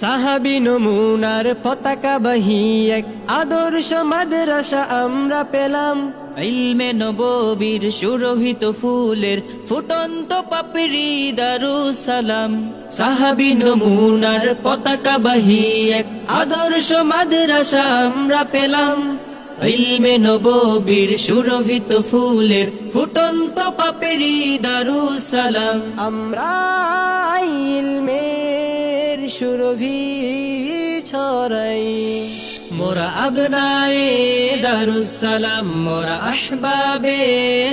সাহাবি নমুনার পতাকা বাহি এক আদর্শ মাদ্রাসা আমরা পেলাম। ইলমে নববীর সুরভিত ফুলের ফুটন্ত পাপড়ি দারুস সালাম সাহাবি নমুনার পতাকা বাহি এক আদর্শ মাদ্রাসা আমরা পেলাম। ইলমে নববীর সুরভিত ফুলের ফুটন্ত পাপেরি দারুস সালাম আমরা ইলমের সুরভি ছড়াই মোরা আবনায়ে দারুস সালাম মোরা আহবাবে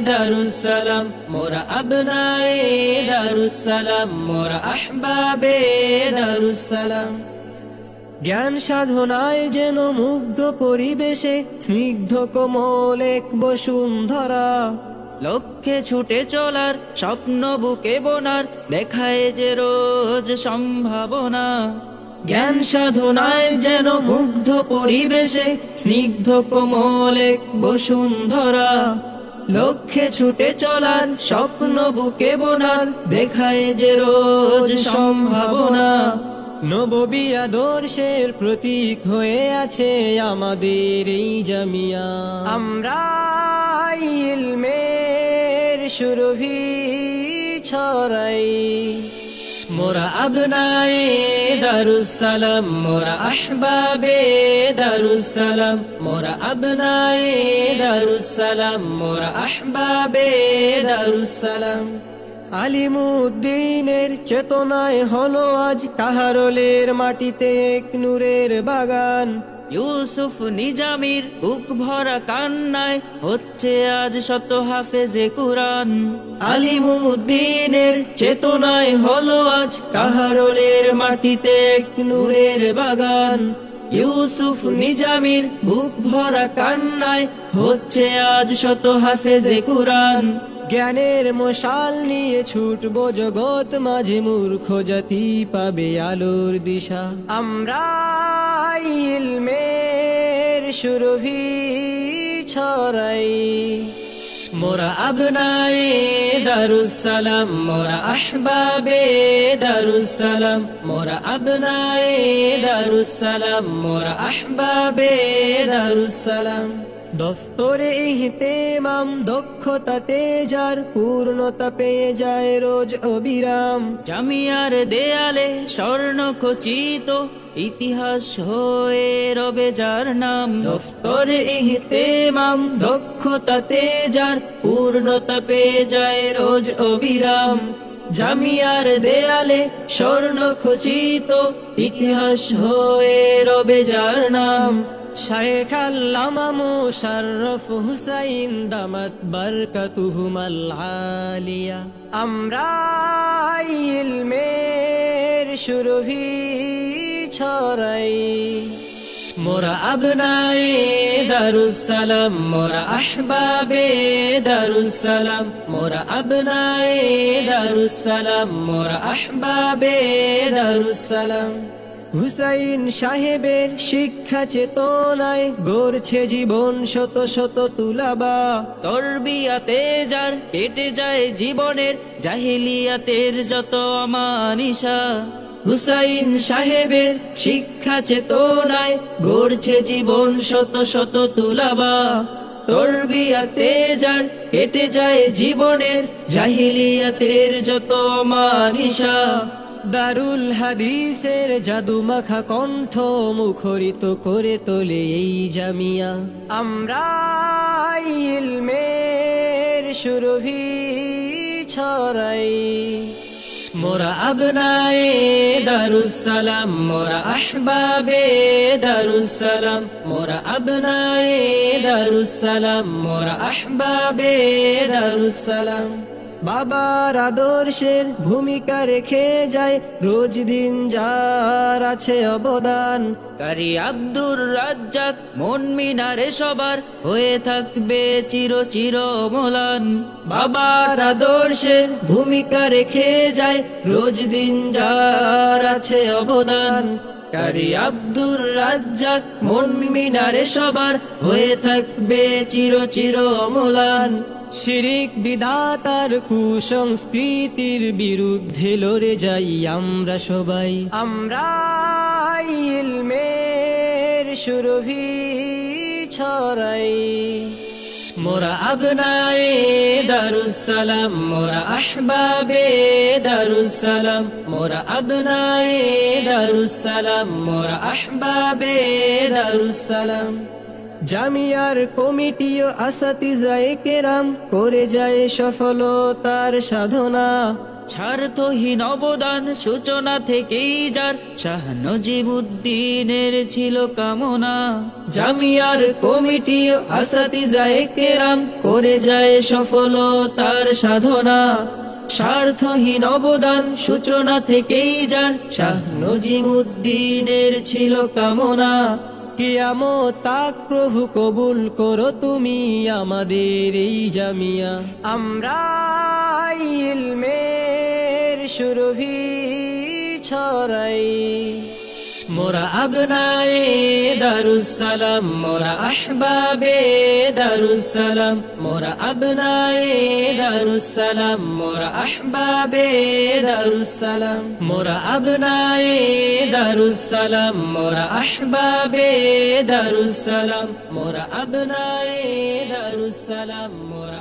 দারুস সালাম মোরা আবনায়ে দারুস সালাম মোরা আহবাবে দারুস সালাম জ্ঞান সাধনায় যেন মুগ্ধ পরিবেশে, স্নিগ্ধ কোমল এক বসুন্ধরা। লক্ষ্যে ছুটে চলার স্বপ্ন বুকে বোনার, দেখায় যে রোজ সম্ভাবনা। জ্ঞান সাধনায় যেন মুগ্ধ পরিবেশে, স্নিগ্ধ কোমল বসুন্ধরা। লক্ষ্যে ছুটে চলার স্বপ্ন বুকে বোনার, দেখায় যে রোজ সম্ভাবনা। নববী আদর্শের প্রতীক হয়ে আছে আমাদের এই জামিয়া। আমরা ইলমের সুরভি ছড়াই। মোরা আবনায়ে দারুস সালাম মোরা আহবাবে দারুস সালাম মোরা আবনায়ে দারুস সালাম মোরা আহবাবে দারুস সালাম আলিমুদ্দিনের চেতনায় হলো আজ কাহারলের মাটিতে এক নূরের বাগান। ইউসুফ নিজামির বুক ভরা কান্নায় হচ্ছে আজ শত হাফেজে কুরআন। আলিমুদ্দিনের চেতনায় হলো আজ কাহারলের মাটিতে নূরের বাগান। ইউসুফ নিজামির বুক ভরা কান্নায় হচ্ছে আজ শত হাফেজে কুরআন। জ্ঞানের মশাল নিয়ে ছুটবো জগৎ মাঝে মূর্খ জাতি পাবে আলোর দিশা। আমরা ইলমের সুরভি ছড়াই। মোরা আবনায়ে দারুস সালাম মোরা আহবাবে দারুস সালাম মোরা আবনায়ে দারুস সালাম মোরা আহবাবে দারুস সালাম দফতরে ইহতেমাম, দক্ষতাতে যার, পূর্ণতা পেয়ে যায় রোজ অবিরাম। জামিয়ার দেয়ালে স্বর্ণ খচিত ইতিহাস হয়ে রবে যার নাম। দফতরে ইহতেমাম, দক্ষতাতে যার পূর্ণতা পেয়ে যায় রোজ অবিরাম। জামিয়ার দেয়ালে স্বর্ণ খচিত, ইতিহাস হয়ে রবে যার নাম। শায়েখ আল্লামা মুশাররফ হুসাইন, দামাত বারকাতুহুমাল আলিয়া। আমরা ইলমের সুরভি। ছড়াই। মোরা আবনায়ে দারুস সালাম মোরা আহবাবে দারুস সালাম মোরা আবনায়ে দারুস সালাম মোরা আহবাবে দারুস সালাম হুসাইন সাহেবের শিক্ষা চেতনায় গড়ছে জীবন শত শত তুলাবা। তরবিয়াতে যার কেটে যায় জীবনের, জাহিলিয়াতের যত আমানিশা। হুসাইন সাহেবের শিক্ষা চেতনায় গড়ছে জীবন শত শত তুলাবা। তরবিয়াতে যার কেটে যায় জীবনের, জাহিলিয়াতের যত মানিসা দারুল হাদিসের জাদু মাখা কণ্ঠ মুখরিত করে তোলে এই জামিয়া। আমরা ইলমের সুরভি ছড়াই। মোরা আবনায়ে দারুস সালাম মোরা আহবাবে দারুসালাম মোরা আবনায়ে দারুসালাম মোরা আহবাবে দারুস সালাম বাবার আদর্শের ভূমিকা রেখে যায়, রোজ দিন যার আছে অবদান। কারি আব্দুর রাজ্জাক, মন মিনারে সবার, হয়ে থাকবে চির চির মোলান বাবার আদর্শের ভূমিকা রেখে যায়, রোজ দিন যার আছে অবদান। কারি আব্দুর রাজ্জাক, মন মিনারে সবার, হয়ে থাকবে চির চির অমলান। শিরিক বিধাতার কুসংস্কৃতির বিরুদ্ধে লড়ে যাই আমরা সবাই। আমরা সুরভি ছড়াই। মোরা আবনায়ে দারুসালাম মোরা আহবাবে দারুসালাম মোরা আবনায়ে দারুসালাম মোরা আহবাবে দারুসালাম জামিয়ার কমিটিও আসাতিজায়ে কেরাম করে যায় সফলতার সাধনা। স্বার্থহীন অবদান সূচনা থেকেই যার শাহ নজিবুদ্দিনের ছিল কামনা। জামিয়ার কমিটিও আসাতিজায়ে কেরাম করে যায় সফলতার সাধনা। স্বার্থহীন অবদান সূচনা থেকেই যার শাহ নজিমুদ্দিনের ছিল কামনা। কিয়ামো তাক প্রভু কবুল করো তুমি আমাদের এই জামিয়া। আমরা সুরভি ছড়াই। মোরা আবনায়ে দারুসালাম মোরা আহবাবে দারুসালাম মোরা আবনায়ে দারুসালাম মোরা আহবাবে দারুসালাম মোরা আবনায়ে দারুসালাম মোরা আহবাবে দারুসালাম মোরা আবনায়ে দারুসালাম মোরা